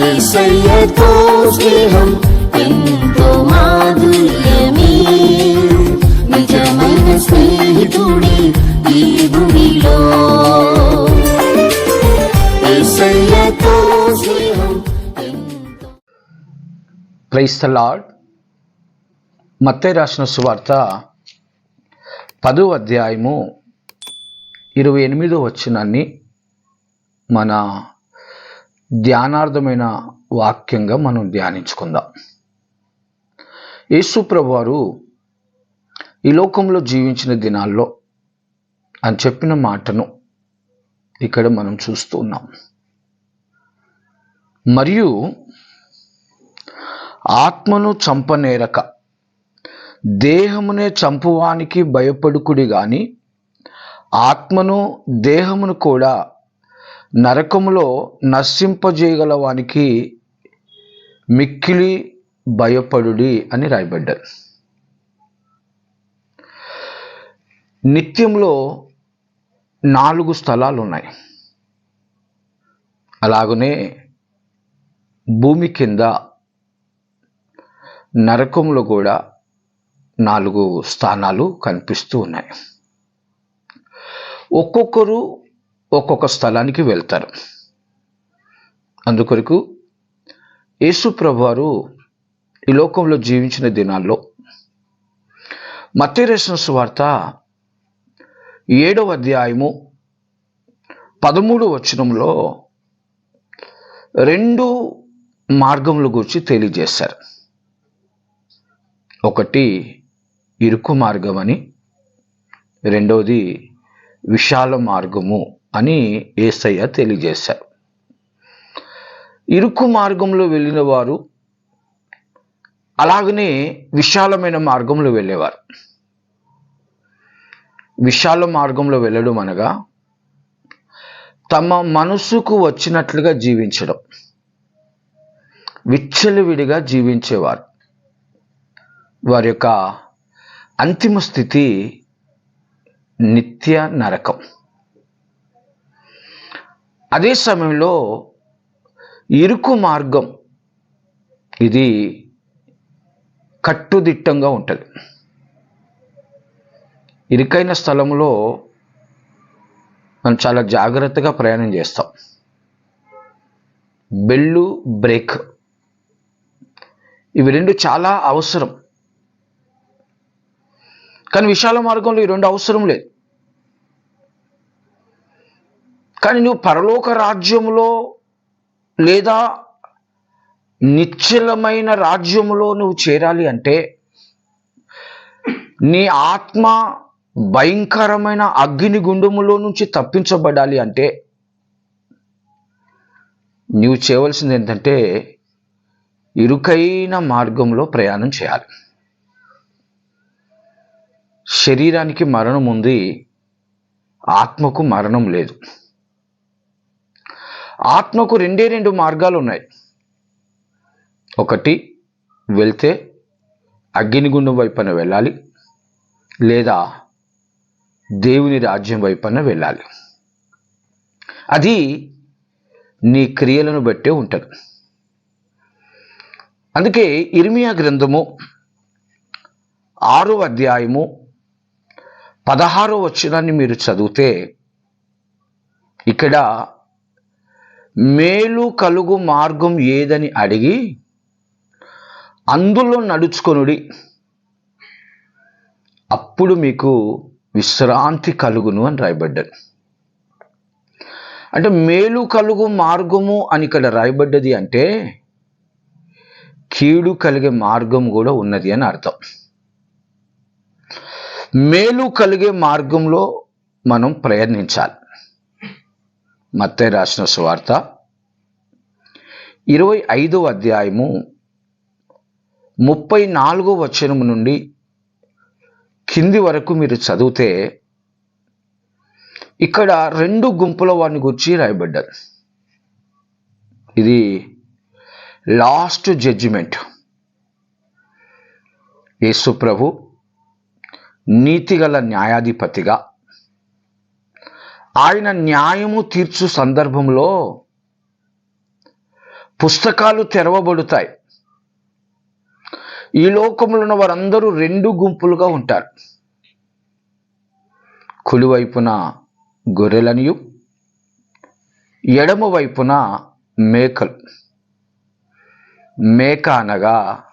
ఏసయ్యతో స్నేహం ఎంతో మాధుర్యమే నిజమైన స్నేహితుడి ఈ భూమిలో ఏసయ్యతో స్నేహం ప్రైస్ ద లార్డ్ మత్తే రాసిన సువార్త పదో అధ్యాయము ఇరవై ఎనిమిదో వచ్చినాన్ని మన ధ్యానార్థమైన వాక్యంగా మనం ధ్యానించుకుందాం. యేసుప్రభు వారు ఈ లోకంలో జీవించిన దినాల్లో అని చెప్పిన మాటను ఇక్కడ మనం చూస్తూ ఉన్నాం. మరియు ఆత్మను చంపనేరక దేహమునే చంపువానికి భయపడుకుడి గాని ఆత్మను దేహమును కూడా నరకములో నశింపజేయగల వానికి మిక్కిలి భయపడుడి అని రాయబడ్డారు. నిత్యంలో నాలుగు స్థలాలు ఉన్నాయి అలాగనే భూమి కింద నరకంలో కూడా నాలుగు స్థానాలు కనిపిస్తూ ఉన్నాయి. ఒక్కొక్కరు ఒక్కొక్క స్థలానికి వెళ్తారు. అందుకొరకు యేసు ప్రభువారు ఈ లోకంలో జీవించిన దినాల్లో మత్తేరేసిన సువార్త ఏడవ అధ్యాయము పదమూడు వచనంలో రెండు మార్గముల గురించి తెలియజేశారు. ఒకటి ఇరుకు మార్గం అని రెండవది విశాల మార్గము. అని ఏసయ్య తెలియజేశారు. ఇరుకు మార్గంలో వెళ్ళిన వారు అలాగనే విశాలమైన మార్గంలో వెళ్ళేవారు. విశాల మార్గంలో వెళ్ళడం అనగా తమ మనసుకు వచ్చినట్లుగా జీవించడం. విచ్చలవిడిగా జీవించేవారు. వారి యొక్క అంతిమ స్థితి నిత్య నరకం. అదే సమయంలో ఇరుకు మార్గం ఇది కట్టుదిట్టంగా ఉంటుంది. ఇరుకైన స్థలంలో మనం చాలా జాగ్రత్తగా ప్రయాణం చేస్తాం. బెల్లు బ్రేక్ ఇవి రెండు చాలా అవసరం. కానీ విశాల మార్గంలో ఈ రెండు అవసరం లేదు. కానీ నువ్వు పరలోక రాజ్యంలో లేదా నిశ్చలమైన రాజ్యములో నువ్వు చేరాలి అంటే నీ ఆత్మ భయంకరమైన అగ్ని గుండములో నుంచి తప్పించబడాలి అంటే నీవు చేయవలసింది ఏంటంటే ఇరుకైన మార్గంలో ప్రయాణం చేయాలి. శరీరానికి మరణం ఉంది ఆత్మకు మరణం లేదు. ఆత్మకు రెండే రెండు మార్గాలు ఉన్నాయి ఒకటి వెళ్తే అగ్నిగుండం వైపున వెళ్ళాలి లేదా దేవుని రాజ్యం వైపున వెళ్ళాలి. అది నీ క్రియలను బట్టే ఉంటుంది. అందుకే ఇర్మియా గ్రంథము ఆరో అధ్యాయము పదహారో వచనాన్ని మీరు చదివితే ఇక్కడ మేలు కలుగు మార్గం ఏదని అడిగి అందులో నడుచుకొనుడి. అప్పుడు మీకు విశ్రాంతి కలుగును అని రాయబడ్డాను అంటే మేలు కలుగు మార్గము అని ఇక్కడ రాయబడ్డది అంటే కీడు కలిగే మార్గం కూడా ఉన్నది అని అర్థం. మేలు కలిగే మార్గంలో మనం ప్రయత్నించాలి. మత్తయి రాసిన సువార్త. ఇరవై ఐదు అధ్యాయము ముప్పై నాలుగో వచనము నుండి కింది వరకు మీరు చదివితే ఇక్కడ రెండు గుంపుల వారిని గురించి రాయబడ్డారు. ఇది లాస్ట్ జడ్జిమెంట్. యేసు ప్రభు నీతిగల న్యాయాధిపతిగా ఆయన న్యాయము తీర్చు సందర్భంలో పుస్తకాలు తెరవబడుతాయి. ఈ లోకంలో ఉన్న వారందరూ రెండు గుంపులుగా ఉంటారు. కుడివైపున గొర్రెలనియు ఎడమ వైపున మేకలు. మేక అనగా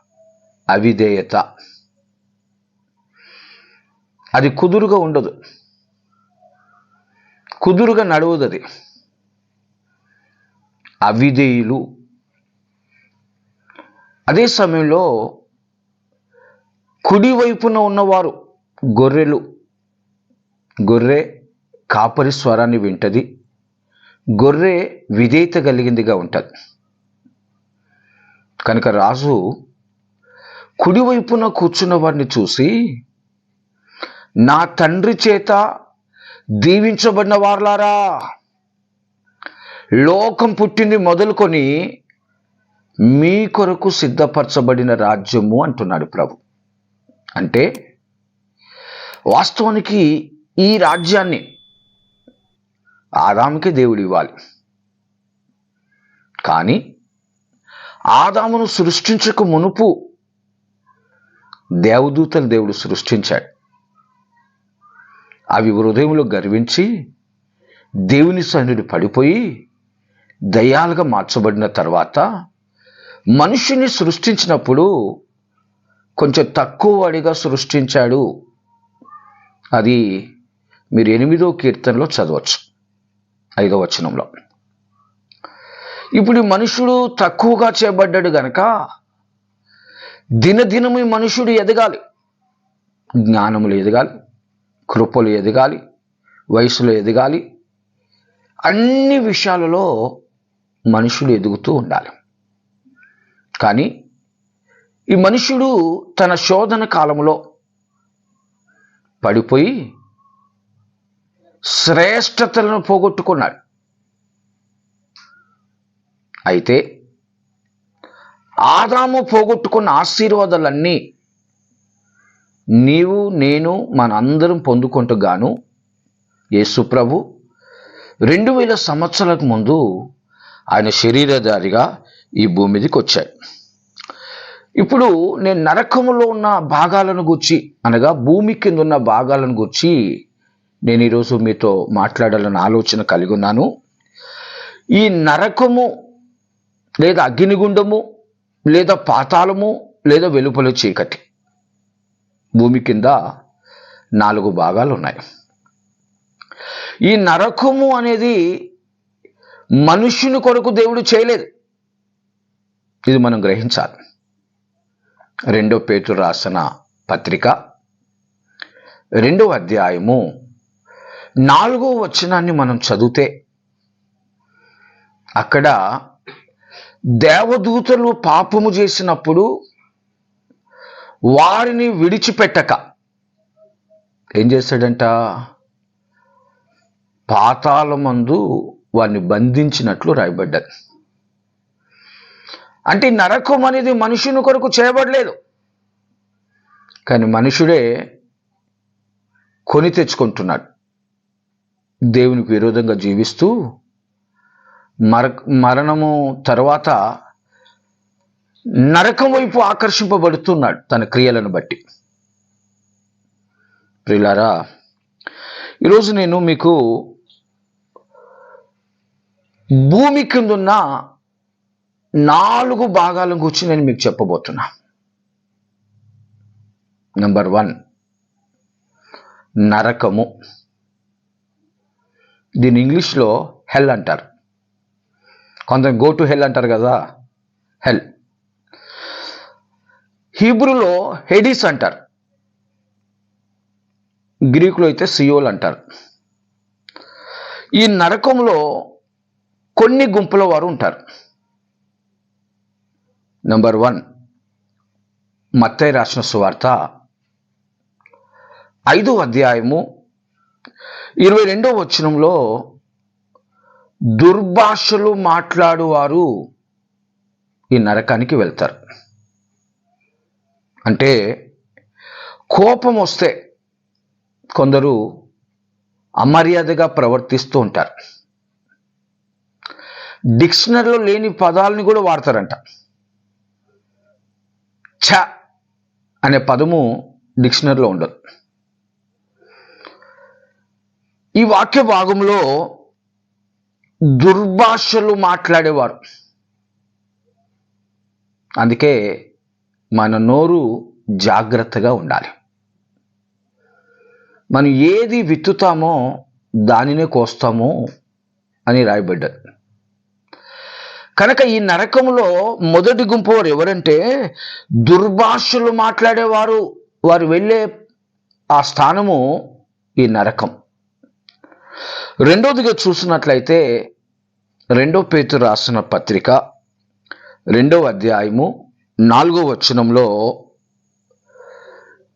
అవిధేయత. అది కుదురుగా ఉండదు. కుదురుగా నడవదు అది అవిధేయులు. అదే సమయంలో కుడి వైపున ఉన్నవారు గొర్రెలు. గొర్రె కాపరి స్వరాన్ని వింటది. గొర్రె విధేయత కలిగిందిగా ఉంటుంది. కనుక రాజు కుడివైపున కూర్చున్న వారిని చూసి నా తండ్రి చేత దీవించబడిన వార్లారా. లోకం పుట్టింది మొదలుకొని మీ కొరకు సిద్ధపరచబడిన రాజ్యము అంటున్నాడు ప్రభు. అంటే వాస్తవానికి ఈ రాజ్యాన్ని ఆదాముకే దేవుడు ఇవ్వాలి. కానీ ఆదామును సృష్టించక మునుపు దేవదూతలు దేవుడు సృష్టించాడు. అవి హృదయంలో గర్వించి దేవుని సన్నిధి పడిపోయి దయాలుగా మార్చబడిన తర్వాత మనిషిని సృష్టించినప్పుడు కొంచెం తక్కువ వాడిగా సృష్టించాడు. అది మీరు ఎనిమిదో కీర్తనలో చదవచ్చు. ఐదో వచనంలో. ఇప్పుడు మనుషుడు తక్కువగా చేయబడ్డాడు గనక దినదినము మనుషుడు ఎదగాలి. జ్ఞానములు ఎదగాలి. కృపలు ఎదగాలి వయసులో ఎదగాలి. అన్ని విషయాలలో మనుషులు ఎదుగుతూ ఉండాలి. కానీ ఈ మనుషుడు తన శోధన కాలంలో పడిపోయి శ్రేష్టతలను పోగొట్టుకున్నాడు. అయితే ఆదాము పోగొట్టుకున్న ఆశీర్వాదాలన్నీ నీవు నేను మనందరం పొందుకుంటూ గాను యేసుప్రభు రెండు వేల సంవత్సరాలకు ముందు ఆయన శరీరధారిగా ఈ భూమి మీదకి ఇప్పుడు నేను నరకములో ఉన్న భాగాలను గుర్చి అనగా భూమి కింద ఉన్న భాగాలను గుర్చి నేను ఈరోజు మీతో మాట్లాడాలని ఆలోచన కలిగి ఉన్నాను. ఈ నరకము లేదా అగ్నిగుండము లేదా పాతాళము లేదా వెలుపల చీకటి భూమి కింద నాలుగు భాగాలు ఉన్నాయి ఈ నరకము అనేది మనుష్యుని కొరకు దేవుడు చేయలేదు. ఇది మనం గ్రహించాలి. రెండో పేతు రాసిన పత్రిక రెండో అధ్యాయము నాలుగో వచనాన్ని మనం చదివితే అక్కడ దేవదూతలు పాపము చేసినప్పుడు వారిని విడిచిపెట్టక. ఏం చేశాడంట పాతాళమందు వారిని బంధించినట్లు రాయబడ్డాడు. అంటే నరకం అనేది మనుషుని కొరకు చేయబడలేదు. కానీ మనుషుడే కొని తెచ్చుకుంటున్నాడు. దేవునికి విరోధంగా జీవిస్తూ మర మరణము తర్వాత నరకం వైపు ఆకర్షింపబడుతున్నాడు తన క్రియలను బట్టి. ప్రియులారా ఈరోజు నేను మీకు భూమి కిందున్న నాలుగు భాగాల గురించి నేను మీకు చెప్పబోతున్నా. నంబర్ వన్ నరకము. దీని ఇంగ్లీష్లో హెల్ అంటారు. కొంత గో టు హెల్ అంటారు కదా హెల్ హీబ్రూలో హెడీస్ అంటారు. గ్రీకులో అయితే సియోల్ అంటారు. ఈ నరకంలో కొన్ని గుంపుల వారు ఉంటారు. నంబర్ వన్ మత్తయ్య రాసిన సువార్త ఐదో అధ్యాయము ఇరవై రెండో వచనంలో దుర్భాషలు మాట్లాడువారు ఈ నరకానికి వెళ్తారు. అంటే కోపం వస్తే కొందరు అమర్యాదగా ప్రవర్తిస్తూ ఉంటారు. డిక్షనరీలో లేని పదాలని కూడా వాడతారంట. ఛ అనే పదము డిక్షనరీలో ఉండదు. ఈ వాక్య భాగంలో దుర్భాషలు మాట్లాడేవారు. అందుకే మన నోరు జాగ్రత్తగా ఉండాలి. మనం ఏది విత్తుతామో దానినే కోస్తాము అని రాయబడ్డారు. కనుక ఈ నరకములో మొదటి గుంపు వారు ఎవరంటే దుర్భాషలు మాట్లాడేవారు. వారు వెళ్ళే ఆ స్థానము ఈ నరకం. రెండోదిగా చూసినట్లయితే రెండో పేతురు రాసిన పత్రిక రెండవ అధ్యాయము నాలుగో వచనంలో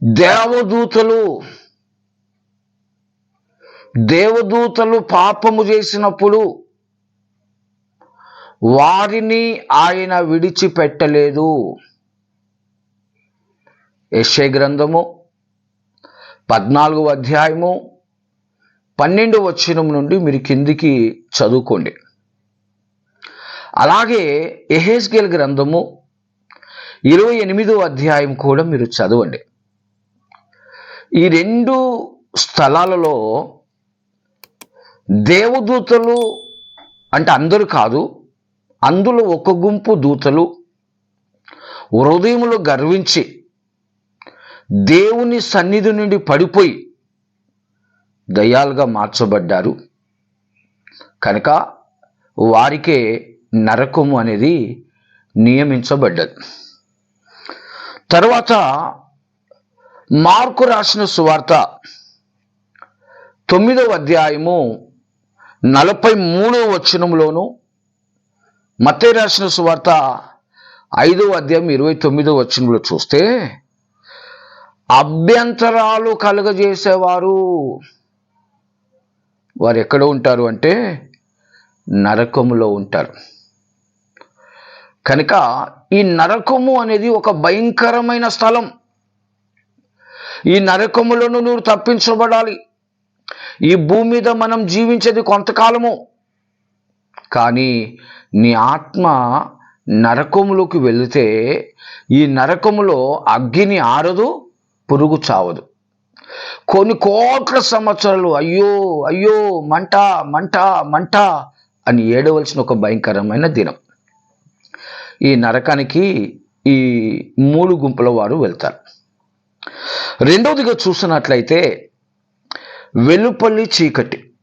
దేవదూతలు దేవదూతలు పాపము చేసినప్పుడు వారిని ఆయన విడిచిపెట్టలేదు. యశ్య గ్రంథము పద్నాలుగు అధ్యాయము పన్నెండు వచనం నుండి మీరు కిందికి చదువుకోండి. అలాగే ఎహెస్గేల్ గ్రంథము ఇరవై ఎనిమిదో అధ్యాయం కూడా మీరు చదవండి. ఈ రెండు స్థలాలలో దేవదూతలు అంటే అందరూ కాదు అందులో ఒక గుంపు దూతలు హృదయములో గర్వించి దేవుని సన్నిధి నుండి పడిపోయి దయాలుగా మార్చబడ్డారు. కనుక వారికే నరకము అనేది నియమించబడ్డది. తర్వాత మార్కు రాసిన సువార్త తొమ్మిదవ అధ్యాయము నలభై మూడవ వచనంలోను మత్తయ్య రాసిన సువార్త ఐదవ అధ్యాయం ఇరవై తొమ్మిదవ వచనంలో చూస్తే అభ్యంతరాలు కలుగజేసేవారు. వారు ఎక్కడ ఉంటారు అంటే నరకములో ఉంటారు. కనుక ఈ నరకము అనేది ఒక భయంకరమైన స్థలం. ఈ నరకములను నువ్వు తప్పించబడాలి. ఈ భూమి మీద మనం జీవించేది కొంతకాలము. కానీ నీ ఆత్మ నరకములోకి వెళితే ఈ నరకములో అగ్గిని ఆరదు పురుగు చావదు. కొన్ని కోట్ల సంవత్సరాలు అయ్యో అయ్యో మంట మంట మంట అని ఏడవలసిన ఒక భయంకరమైన దినం. ఈ నరకానికి ఈ మూడు గుంపుల వారు వెళ్తారు. రెండవదిగా చూసినట్లయితే వెలుపల్లి చీకటి.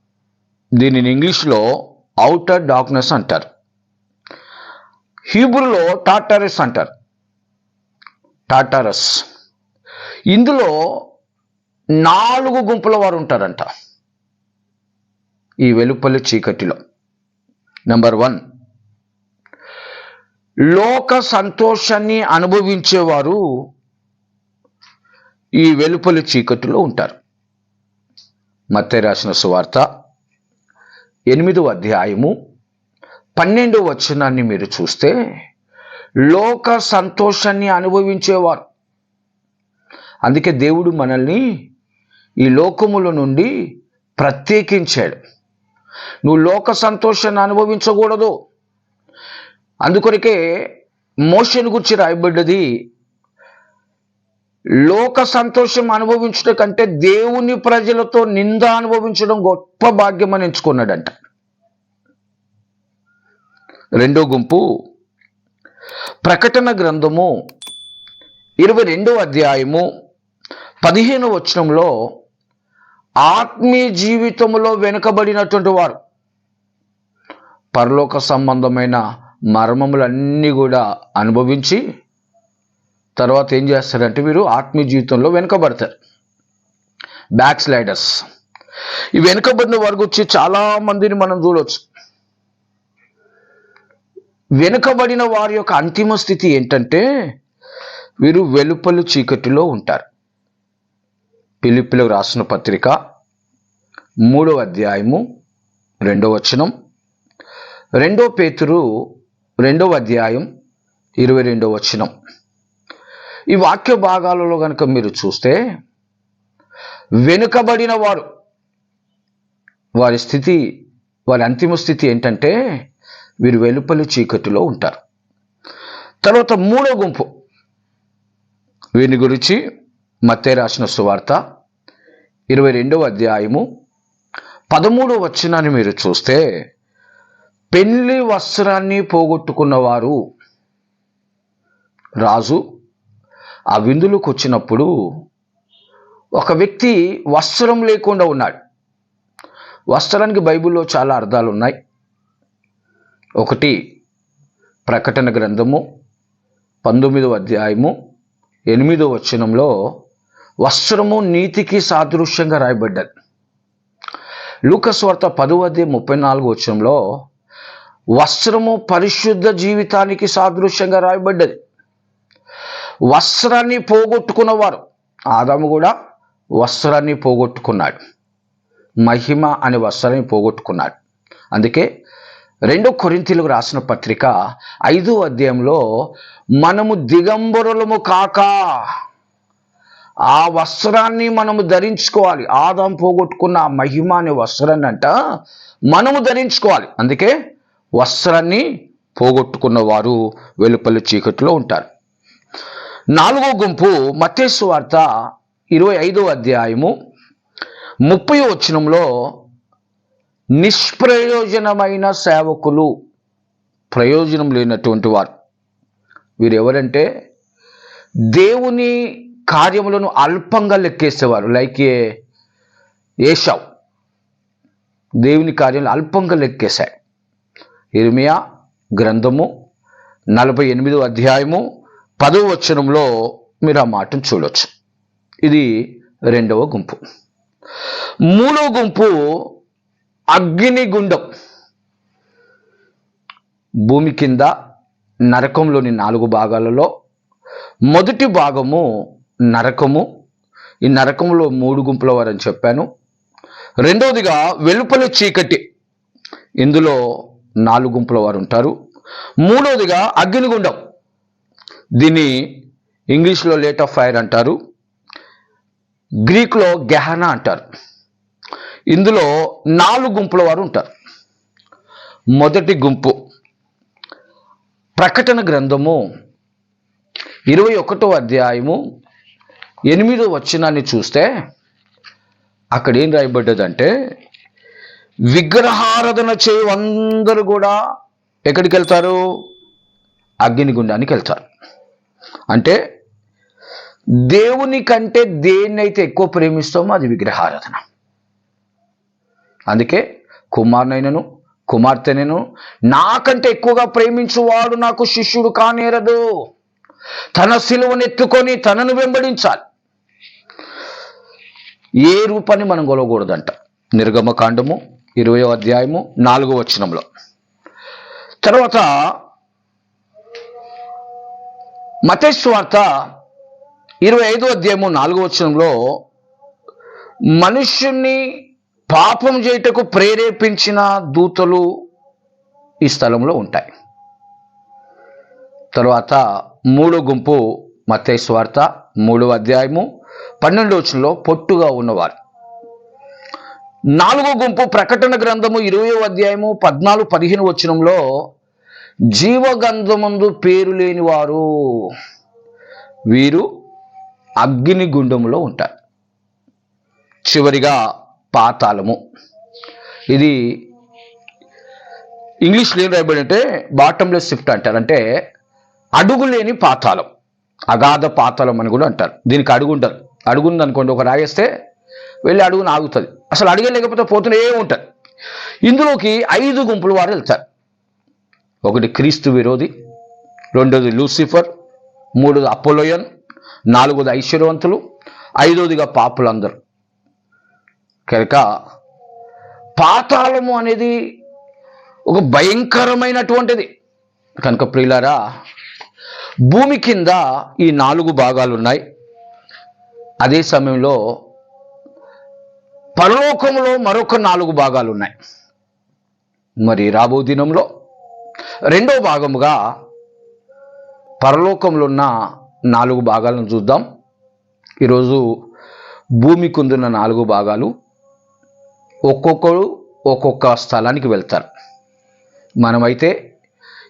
దీనిని ఇంగ్లీష్లో అవుటర్ డార్క్నెస్ అంటారు. హీబ్రూలో టాటారస్ అంటారు. టాటారస్ ఇందులో నాలుగు గుంపుల వారు ఉంటారంట. ఈ వెలుపల్లి చీకటిలో. Number one. లోక సంతోషాన్ని అనుభవించేవారు ఈ వెలుపలి చీకటిలో ఉంటారు. మత్తే రాసిన సువార్త ఎనిమిదవ అధ్యాయము పన్నెండవ వచనాన్ని మీరు చూస్తే లోక సంతోషాన్ని అనుభవించేవారు. అందుకే దేవుడు మనల్ని ఈ లోకముల నుండి ప్రత్యేకించాడు. నువ్వు లోక సంతోషాన్ని అనుభవించకూడదు. అందుకొరకే మోషన్ గురించి రాయబడ్డది లోక సంతోషం అనుభవించడం కంటే దేవుని ప్రజలతో నింద అనుభవించడం గొప్ప భాగ్యం అని ఎంచుకున్నాడంట. రెండో గుంపు ప్రకటన గ్రంథము ఇరవై రెండో అధ్యాయము పదిహేను వచనంలో ఆత్మీయ జీవితంలో వెనుకబడినటువంటి వారు పరలోక సంబంధమైన మర్మములన్నీ కూడా అనుభవించి తర్వాత ఏం చేస్తారంటే మీరు ఆత్మీయ జీవితంలో వెనుకబడతారు. బ్యాక్ స్లైడర్స్ ఈ వెనుకబడిన వారి గురించి చాలా మందిని మనం చూడవచ్చు వెనుకబడిన వారి యొక్క అంతిమ స్థితి ఏంటంటే వీరు వెలుపలు చీకటిలో ఉంటారు. పిలిపిలకు రాసిన పత్రిక మూడవ అధ్యాయము రెండవ వచనం. రెండో పేతురు రెండవ అధ్యాయం ఇరవై రెండవ వచనం. ఈ వాక్య భాగాలలో కనుక మీరు చూస్తే వెనుకబడిన వారు వారి స్థితి వారి అంతిమ స్థితి ఏంటంటే వీరు వెలుపలి చీకటిలో ఉంటారు. తర్వాత మూడో గుంపు. వీరిని గురించి మత్తే రాసిన సువార్త ఇరవై రెండవ అధ్యాయము పదమూడవ వచనాన్ని మీరు చూస్తే పెళ్ళి వస్త్రాన్ని పోగొట్టుకున్నవారు. రాజు ఆ విందులకు వచ్చినప్పుడు ఒక వ్యక్తి వస్త్రం లేకుండా ఉన్నాడు. వస్త్రానికి బైబిల్లో చాలా అర్థాలు ఉన్నాయి ఒకటి ప్రకటన గ్రంథము పంతొమ్మిదవ అధ్యాయము ఎనిమిదో వచనంలో వస్త్రము నీతికి సాదృశ్యంగా రాయబడ్డది. లూకస్వార్త పదవ అధ్యాయం ముప్పై నాలుగు వచనంలో వస్త్రము పరిశుద్ధ జీవితానికి సాదృశ్యంగా రాయబడ్డది. వస్త్రాన్ని పోగొట్టుకున్నవారు ఆదాము కూడా వస్త్రాన్ని పోగొట్టుకున్నాడు. మహిమ అనే వస్త్రాన్ని పోగొట్టుకున్నాడు. అందుకే రెండో కొరింతీలకు రాసిన పత్రిక ఐదో అధ్యాయంలో మనము దిగంబరులము కాక ఆ వస్త్రాన్ని మనము ధరించుకోవాలి. ఆదాం పోగొట్టుకున్న ఆ మహిమ అనే వస్త్రాన్ని అంట మనము ధరించుకోవాలి. అందుకే వస్త్రాన్ని పోగొట్టుకున్న వారు వెలుపల్లి చీకట్లో ఉంటారు. నాలుగో గుంపు మత్తేసు వార్త ఇరవై ఐదో అధ్యాయము ముప్పై వచనంలో నిష్ప్రయోజనమైన సేవకులు ప్రయోజనం లేనటువంటి వారు. వీరు ఎవరంటే దేవుని కార్యములను అల్పంగా లెక్కేసేవారు. లైక్ ఏ ఏషావు. దేవుని కార్యాలు అల్పంగా లెక్కేశా ఇర్మియా గ్రంథము నలభై ఎనిమిదో అధ్యాయము పదవ వచనంలో మీరు ఆ మాటను చూడవచ్చు ఇది రెండవ గుంపు. మూడవ గుంపు అగ్నిగుండం భూమి కింద నరకంలోని నాలుగు భాగాలలో మొదటి భాగము నరకము. ఈ నరకంలో మూడు గుంపుల వారని చెప్పాను. రెండవదిగా వెలుపల చీకటి. ఇందులో నాలుగు గుంపుల వారు ఉంటారు. మూడవదిగా అగ్నిగుండం. దీన్ని ఇంగ్లీష్లో లేట్ ఆఫ్ ఫైర్ అంటారు. గ్రీక్లో గెహనా అంటారు. ఇందులో నాలుగు గుంపుల వారు ఉంటారు. మొదటి గుంపు. ప్రకటన గ్రంథము ఇరవై ఒకటో అధ్యాయము ఎనిమిదో వచ్చినాన్ని చూస్తే అక్కడ ఏం రాయబడ్డదంటే విగ్రహారాధన చేయ అందరూ కూడా ఎక్కడికి వెళ్తారు అగ్నిగుండానికి వెళ్తారు అంటే దేవుని కంటే దేన్నైతే ఎక్కువ ప్రేమిస్తామో అది విగ్రహారాధన. అందుకే కుమారునైనను కుమార్తెనను నాకంటే ఎక్కువగా ప్రేమించువాడు నాకు శిష్యుడు కానేరదు. తన సిలువనెత్తుకొని తనను వెంబడించాలి. ఏ రూపాన్ని మనం కొలవకూడదంట. నిర్గమకాండము ఇరవై అధ్యాయము నాలుగో వచనంలో. తర్వాత మతేశ్వార్త ఇరవై ఐదో అధ్యాయము నాలుగో వచనంలో మనుష్యుణ్ణి పాపం చేయుటకు ప్రేరేపించిన దూతలు ఈ స్థలంలో ఉంటాయి. తర్వాత మూడో గుంపు మతేశ్వార్త మూడో అధ్యాయము పన్నెండు వచనంలో పొట్టుగా ఉన్నవారు. నాలుగో గుంపు ప్రకటన గ్రంథము ఇరవయో అధ్యాయము పద్నాలుగు పదిహేను వచనంలో జీవగంధమందు పేరు లేని వారు వీరు అగ్ని గుండములో ఉంటారు. చివరిగా పాతాళము. ఇది ఇంగ్లీష్లో ఏం రాయబడి అంటే బాటంలెస్ షిఫ్ట్ అంటారు. అంటే అడుగు లేని పాతాళం. అగాధ పాతాళం అని కూడా అంటారు. దీనికి అడుగు ఉంటుంది అడుగు అనుకోండి ఒక రాయేస్తే వెళ్ళి అడుగున ఆగుతుంది. అసలు అడిగే లేకపోతే పోతూనే ఉంటుంది ఇందులోకి ఐదు గుంపులు వారు వెళ్తారు. ఒకటి క్రీస్తు విరోధి రెండోది లూసిఫర్ మూడోది అపోలోయన్ నాలుగోది ఐశ్వర్యవంతులు ఐదోదిగా పాపులందరూ. కనుక పాతాళము అనేది ఒక భయంకరమైనటువంటిది. కనుక ప్రియులారా భూమి కింద ఈ నాలుగు భాగాలు ఉన్నాయి అదే సమయంలో పరలోకంలో మరొక నాలుగు భాగాలు ఉన్నాయి మరి రాబో దినంలో రెండో భాగముగా పరలోకంలో ఉన్న నాలుగు భాగాలను చూద్దాం. ఈరోజు భూమి కుందున్న నాలుగు భాగాలు ఒక్కొక్కరు ఒక్కొక్క స్థలానికి వెళ్తారు. మనమైతే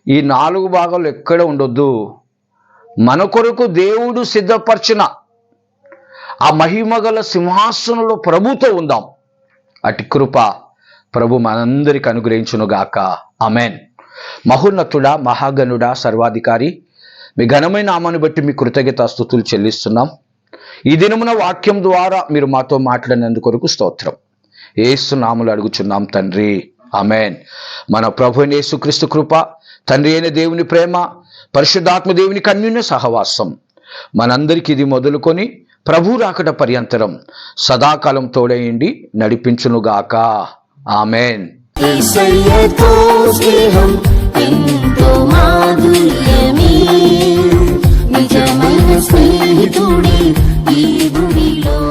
ఈ నాలుగు భాగాలు ఎక్కడ ఉండొద్దు. మన కొరకు దేవుడు సిద్ధపరిచిన ఆ మహిమగల సింహాసనంలో ప్రభుతో ఉందాం. అటి కృప ప్రభు మనందరికి అనుగ్రహించునుగాక. అమెన్ మహోన్నతుడా మహాగణుడా సర్వాధికారి మీ ఘనమైన నామాన్ని బట్టి మీ కృతజ్ఞత స్థుతులు చెల్లిస్తున్నాం. ఈ దినమున వాక్యం ద్వారా మీరు మాతో మాట్లాడినందుకొరకు స్తోత్రం. ఏసు నాములు అడుగుచున్నాం తండ్రి. అమెన్ మన ప్రభు యేసుక్రీస్తు కృప తండ్రి అయిన దేవుని ప్రేమ పరిశుద్ధాత్మ దేవుని కన్యున్న సహవాసం. మనందరికీ ఇది మొదలుకొని ప్రభు రాకడ పర్యంతరం సదాకాలం తోడేయండి నడిపించునుగాక. ఆమెన్. ఏసయ్యతో నిజమైన స్నేహితుడే ఈ భూమిలో.